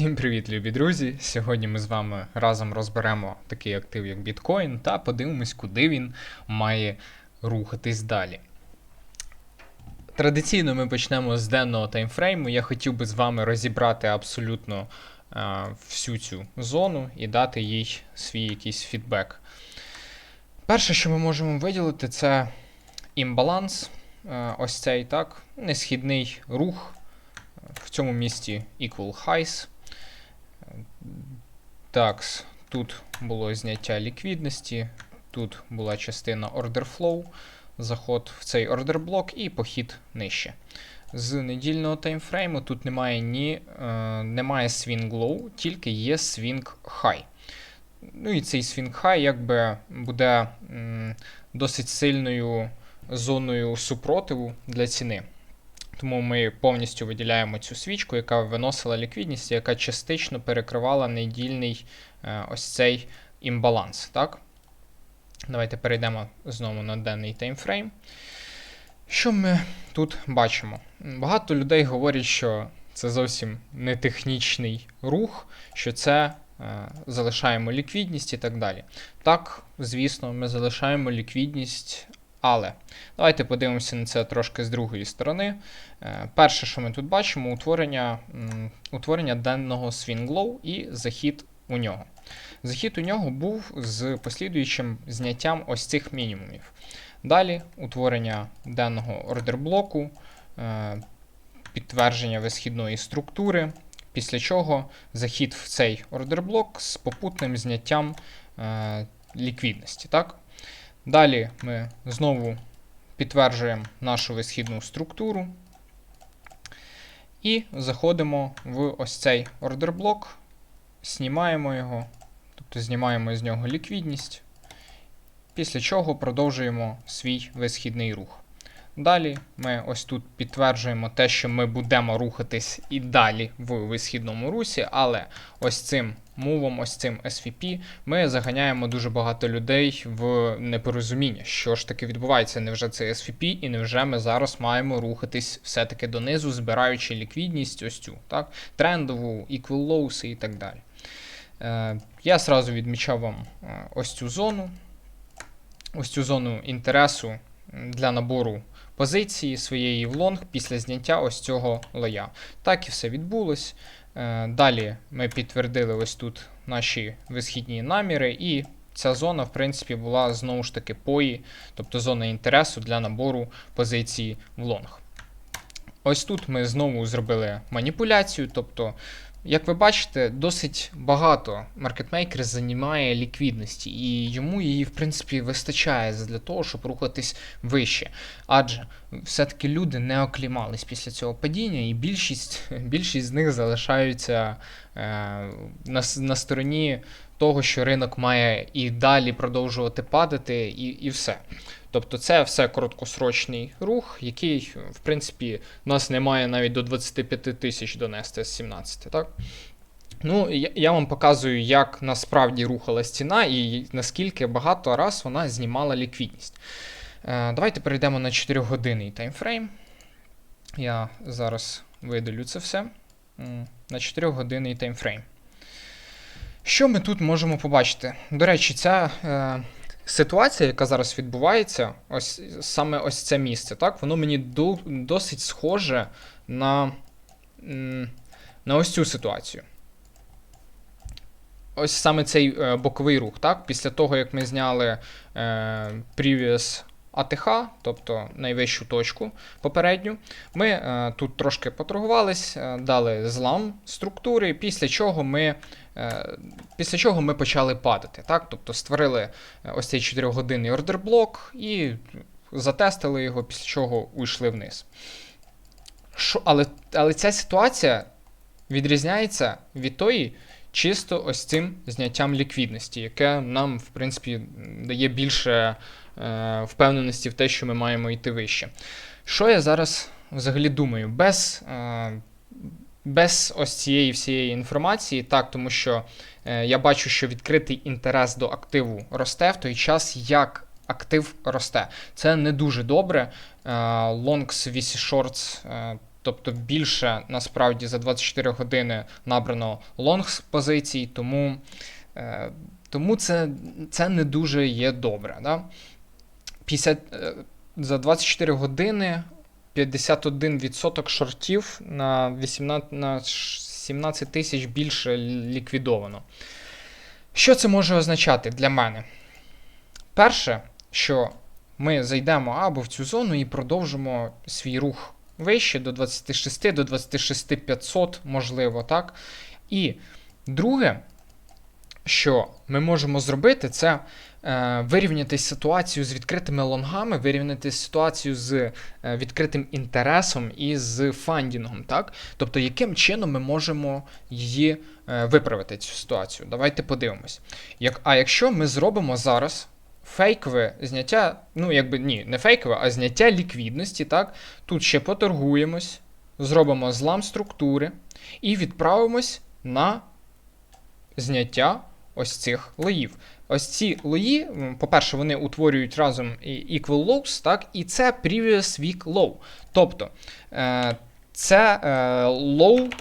Всім привіт, любі друзі! Сьогодні ми з вами разом розберемо такий актив, як біткоін, та подивимось, куди він має рухатись далі. Традиційно ми почнемо з денного таймфрейму. Я хотів би з вами розібрати абсолютно е, всю цю зону і дати їй свій якийсь фідбек. Перше, що ми можемо виділити, це імбаланс. Е, ось цей так, несхідний рух. В цьому місці equal highs. Так, тут було зняття ліквідності, тут була частина order flow, заход в цей order блок і похід нижче. З недільного таймфрейму тут немає ні е, немає swing low, тільки є swing high. Ну і цей swing high якби буде м, досить сильною зоною супротиву для ціни. Тому ми повністю виділяємо цю свічку, яка виносила ліквідність, яка частично перекривала недільний е, ось цей імбаланс. Так? Давайте перейдемо знову на денний таймфрейм. Що ми тут бачимо? Багато людей говорять, що це зовсім не технічний рух, що це е, залишаємо ліквідність і так далі. Так, звісно, ми залишаємо ліквідність. Але давайте подивимося на це трошки з другої сторони. Е, Перше, що ми тут бачимо, утворення утворення денного low і захід у нього. Захід у нього був з послідуючим зняттям ось цих мінімумів. Далі утворення денного ордерблоку, е, підтвердження висхідної структури, після чого захід в цей ордерблок з попутним зняттям е, ліквідності. Так? Далі ми знову підтверджуємо нашу висхідну структуру і заходимо в ось цей ордерблок, знімаємо його, тобто знімаємо з нього ліквідність, після чого продовжуємо свій висхідний рух. Далі ми ось тут підтверджуємо те, що ми будемо рухатись і далі в висхідному русі, але ось цим мувом, ось цим SVP, ми заганяємо дуже багато людей в непорозуміння, що ж таки відбувається, невже це SVP, і невже ми зараз маємо рухатись все-таки донизу, збираючи ліквідність, ось цю, так? трендову, equal lows і так далі. Е, Я сразу відмічав вам е, ось цю зону, ось цю зону інтересу для набору позиції своєї в лонг після зняття ось цього лоя. Так і все відбулось. Е, Далі ми підтвердили ось тут наші висхідні наміри, і ця зона, в принципі, була знову ж таки пої, тобто зона інтересу для набору позиції в лонг. Ось тут ми знову зробили маніпуляцію, тобто як ви бачите, досить багато маркетмейкер займає ліквідності, і йому її, в принципі, вистачає для того, щоб рухатись вище. Адже все-таки люди не оклімались після цього падіння, і більшість більшість з них залишаються е, на, на стороні того, що ринок має і далі продовжувати падати, і, і все. Тобто це все короткосрочний рух, який, в принципі, нас не має навіть до 25 тисяч донести з 17. так? Ну, я, вам показую, як насправді рухалась ціна і наскільки багато раз вона знімала ліквідність. Е, Давайте перейдемо на 4-годинний таймфрейм. Я зараз видалю це все. На 4-годинний таймфрейм. Що ми тут можемо побачити? До речі, ця. Ситуація, яка зараз відбувається, ось саме ось це місце, так, воно мені до, досить схоже на на ось цю ситуацію. Ось саме цей е, боковий рух, так? Після того, як ми зняли е, previous АТХ, тобто найвищу точку попередню, ми е, тут трошки поторгувались, е, дали злам структури, після чого ми е, після чого ми почали падати. Так? Тобто створили е, ось цей 4-годинний ордерблок і затестили його, після чого уйшли вниз. Шо, але, але ця ситуація відрізняється від тої. Чисто ось цим зняттям ліквідності, яке нам, в принципі, дає більше впевненості в те, що ми маємо йти вище. Що я зараз взагалі думаю? Без е, без ось цієї всієї інформації, так, тому що е, я бачу, що відкритий інтерес до активу росте в той час, як актив росте. Це не дуже добре. Е, Longs VC Shorts е, Тобто більше насправді за 24 години набрано лонг позицій, тому, е, тому це, це не дуже є добре. Да? 50, е, за 24 години 51% шортів на, 18, на 17 тисяч більше ліквідовано. Що це може означати для мене? Перше, що ми зайдемо або в цю зону і продовжимо свій рух вище до 26, до 26 500, можливо, так? І друге, що ми можемо зробити, це вирівняти ситуацію з відкритими лонгами, вирівняти ситуацію з е, відкритим інтересом і з фандінгом. так? Тобто, яким чином ми можемо її е, виправити, цю ситуацію? Давайте подивимось. Як, а якщо ми зробимо зараз фейкове зняття, ну, якби ні, не фейкове, а зняття ліквідності, так? Тут ще поторгуємось, зробимо злам структури і відправимось на зняття ось цих лоїв. Ось ці лої, по-перше, вони утворюють разом equal lows, так, і це previous week low. Тобто е, це е, low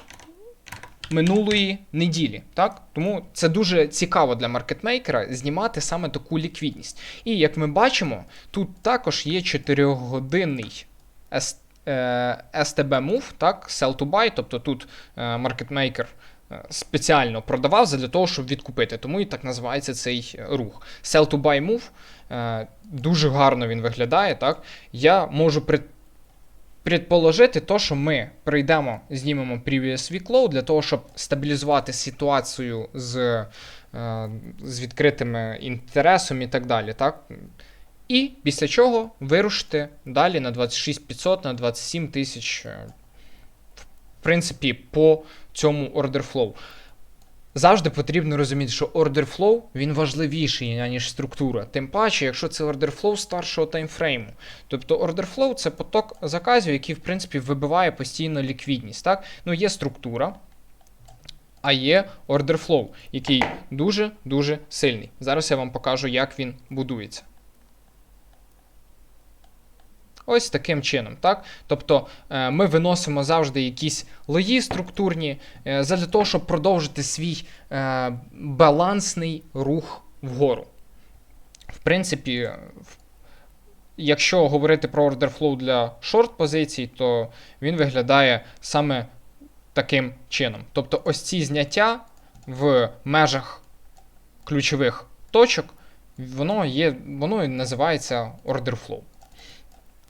минулої неділі. Так? Тому це дуже цікаво для маркетмейкера знімати саме таку ліквідність. І як ми бачимо, тут також є 4-годинний S- е, STB Move, так, sell to buy, тобто тут маркетмейкер спеціально продавав для того, щоб відкупити. Тому і так називається цей е, рух. Sell to buy move. е, Дуже гарно він виглядає. Так? Я можу при... предположити, то, що ми прийдемо, знімемо previous week low для того, щоб стабілізувати ситуацію з, е, з відкритим інтересом і так далі. Так? І після чого вирушити далі на 26500, на 27 тисяч, е, в принципі, по цьому order flow. Завжди потрібно розуміти, що order flow він важливіший, ніж структура. Тим паче, якщо це order flow старшого таймфрейму. Тобто order flow це поток заказів, який, в принципі, вибиває постійно ліквідність. Так? Ну, є структура, а є order flow, який дуже-дуже сильний. Зараз я вам покажу, як він будується. Ось таким чином, так? Тобто е, ми виносимо завжди якісь лої структурні е, задля того, щоб продовжити свій е, балансний рух вгору. В принципі, якщо говорити про order flow для шорт позицій, то він виглядає саме таким чином. Тобто, ось ці зняття в межах ключових точок, воно є, воно називається order flow.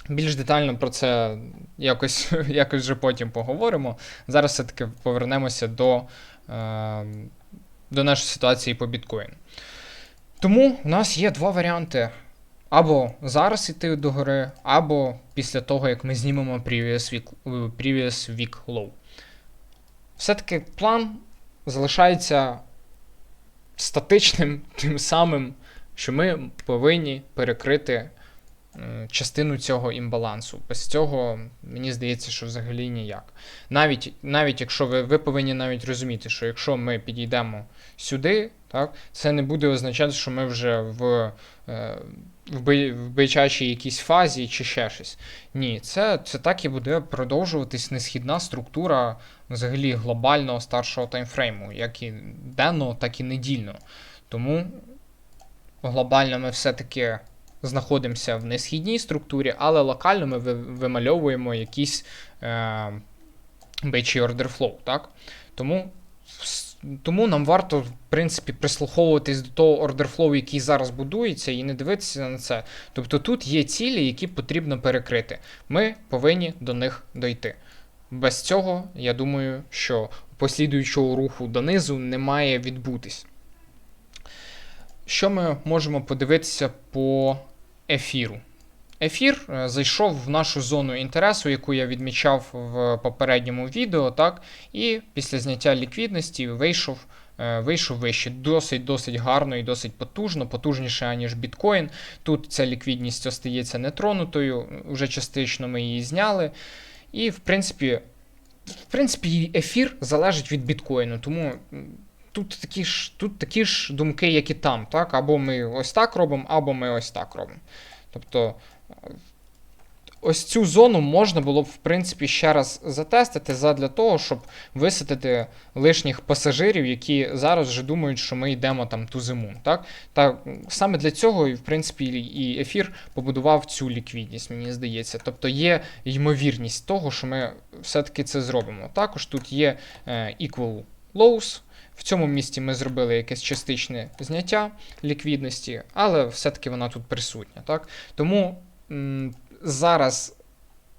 Більш детально про це якось, якось вже потім поговоримо. Зараз все-таки повернемося до, е, до нашої ситуації по біткоїну. Тому в нас є два варіанти: або зараз йти до гори, або після того, як ми знімемо previous week, previous week low. Все-таки план залишається статичним, тим самим, що ми повинні перекрити частину цього імбалансу. Без цього мені здається, що взагалі ніяк. Навіть, навіть якщо ви, ви повинні навіть розуміти, що якщо ми підійдемо сюди, так, це не буде означати, що ми вже в, е, в, в бичачій якійсь фазі чи ще щось. Ні, це, це так і буде продовжуватись несхідна структура взагалі глобального старшого таймфрейму, як і денного, так і недільного. Тому глобально ми все-таки знаходимося в несхідній структурі, але локально ми вимальовуємо якийсь е, бичий order flow, так? Тому, тому нам варто, в принципі, прислуховуватись до того flow, який зараз будується, і не дивитися на це. Тобто тут є цілі, які потрібно перекрити. Ми повинні до них дойти. Без цього, я думаю, що послідуючого руху донизу не має відбутись. Що ми можемо подивитися по ефіру? Ефір е, зайшов в нашу зону інтересу, яку я відмічав в попередньому відео, так, і після зняття ліквідності вийшов, е, вийшов вище. Досить досить гарно і досить потужно, потужніше, аніж біткоін. Тут ця ліквідність остається нетронутою, вже частично ми її зняли. І, в принципі, в принципі, ефір залежить від біткоїну, тому тут такі ж, тут такі ж думки, як і там. Так? Або ми ось так робимо, або ми ось так робимо. Тобто, ось цю зону можна було б, в принципі, ще раз затестити задля того, щоб висадити лишніх пасажирів, які зараз вже думають, що ми йдемо там ту зиму. Так? Та саме для цього, і, в принципі, і ефір побудував цю ліквідність, мені здається. Тобто є ймовірність того, що ми все-таки це зробимо. Також тут є е, equal lows. В цьому місці ми зробили якесь частичне зняття ліквідності, але все-таки вона тут присутня. Так? Тому м, зараз,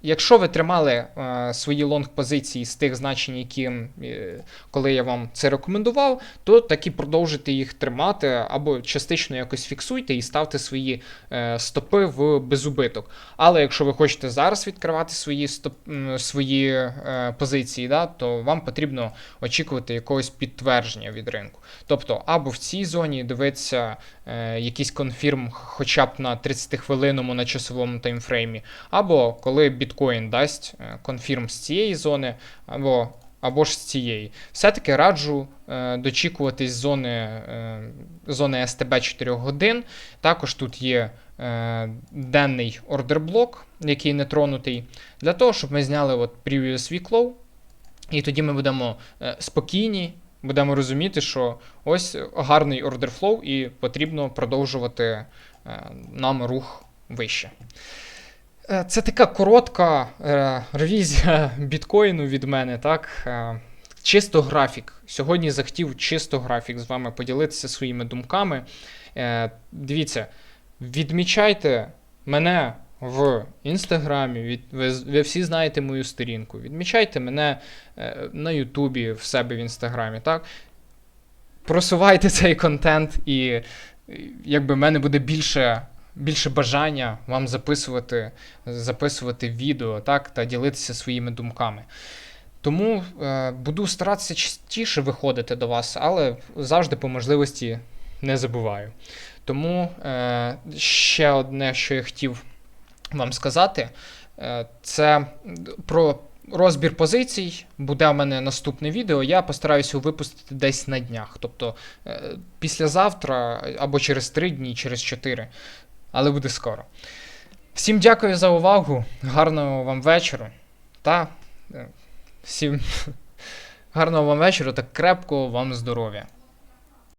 якщо ви тримали е, свої лонг-позиції з тих значень, які, е, коли я вам це рекомендував, то так і продовжуйте їх тримати або частично якось фіксуйте і ставте свої е, стопи в безубиток. Але якщо ви хочете зараз відкривати свої, стоп, свої е, позиції, да, то вам потрібно очікувати якогось підтвердження від ринку. Тобто, або в цій зоні дивитися якийсь конфірм хоча б на 30-хвилинному на часовому таймфреймі, або коли біткоін дасть е, конфірм з цієї зони, або, або ж з цієї. Все-таки раджу е, дочікуватись зони, е, зони СТБ 4 годин. Також тут є е, денний ордерблок, який не тронутий, для того, щоб ми зняли от previous week low, і тоді ми будемо е, спокійні, будемо розуміти, що ось гарний flow і потрібно продовжувати е, нам рух вище. Е, Це така коротка е, ревізія біткоїну від мене, так? Чисто графік. Сьогодні захотів чисто графік з вами поділитися своїми думками. Дивіться, відмічайте мене в інстаграмі, ви, ви всі знаєте мою сторінку. Відмічайте мене е, на Ютубі в себе в інстаграмі, так? Просувайте цей контент, і якби в мене буде більше, більше бажання вам записувати, записувати відео, так, та ділитися своїми думками. Тому е, буду старатися частіше виходити до вас, але завжди по можливості не забуваю. Тому е, ще одне, що я хотів вам сказати, е, це про розбір позицій. Буде в мене наступне відео. Я постараюся його випустити десь на днях. Тобто е, післязавтра або через 3 дні, через 4. Але буде скоро. Всім дякую за увагу. Гарного вам вечора. Та е, всім гарного вам вечора та крепкого вам здоров'я.